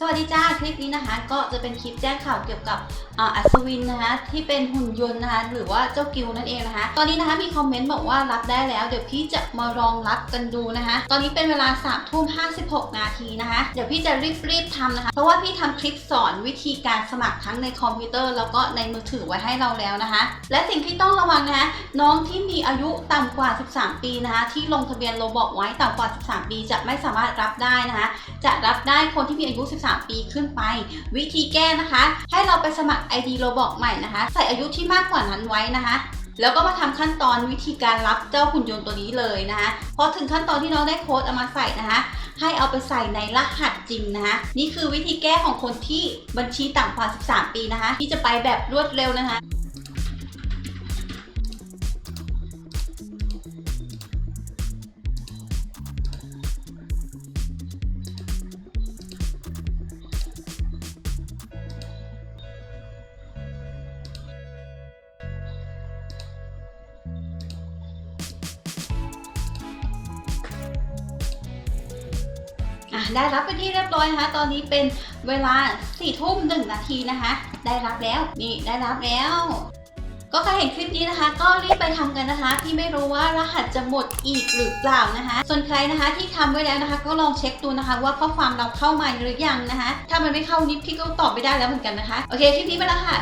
สวัสดีจ้าคลิปนี้นะคะ ก็จะเป็นคลิปแจ้งข่าวเกี่ยวกับอัศวินนะคะที่เป็นหุ่นยนต์นะคะหรือว่าเจ้ากิวนั่นเองนะคะ ตอนนี้นะคะมีคอมเมนต์บอกว่ารับได้แล้ว เดี๋ยวพี่จะมาลองรับกันดูนะคะ ตอนนี้เป็นเวลา3ามทุ่ม56นาทีนะคะ เดี๋ยวพี่จะรีบรีบๆทำนะคะ เพราะว่าพี่ทำคลิปสอนวิธีการสมัครทั้งในคอมพิวเตอร์ แล้วก็ในมือถือไว้ให้เราแล้วนะคะ และสิ่งที่ต้องระวังนะคะน้องที่มีอายุต่ำกว่า 13 ปีนะคะ ที่ลงทะเบียนโรบอกไว้ต่ำกว่า 13 ปี จะไม่สามารถรับได้นะคะ จะรับได้คนที่มีอายุ 13ปีขึ้นไป วิธีแก้นะคะ ให้เราไปสมัคร ID โรบอกใหม่นะคะ ใส่อายุที่มากกว่านั้นไว้นะคะแล้วก็มาทำขั้นตอนวิธีการรับเจ้าหุ่นยนต์ตัวนี้เลยนะคะพอถึงขั้นตอนที่น้องได้โค้ดเอามาใส่นะคะ ให้เอาไปใส่ในรหัสจริงนะคะ นี่คือวิธีแก้ของคนที่บัญชีต่ำกว่า 13 ปีนะคะ ที่จะไปแบบรวดเร็วนะคะ ได้รับไปนที่เรียบร้อยนะคะ ตอนนี้เป็นเวลา4ี่ทุ่มหนึ่งนาทีนะคะ ได้รับแล้วนี่ได้รับแล้ว ก็ใครเห็นคลิปนี้นะคะ ก็รีบไปทำกันนะคะพี่ไม่รู้ว่ารหัสจะหมดอีกหรือเปล่านะคะ ส่วนใครนะคะที่ทำไว้แล้วนะคะ ก็ลองเช็คดูนะคะ ว่าข้อความเราเข้ามาหรือยังนะคะ ถ้ามันไม่เข้านิดพี่ก็ตอบไม่ได้แล้วเหมือนกันนะคะโอเคคลิปนี้ไปแล้วค่ะ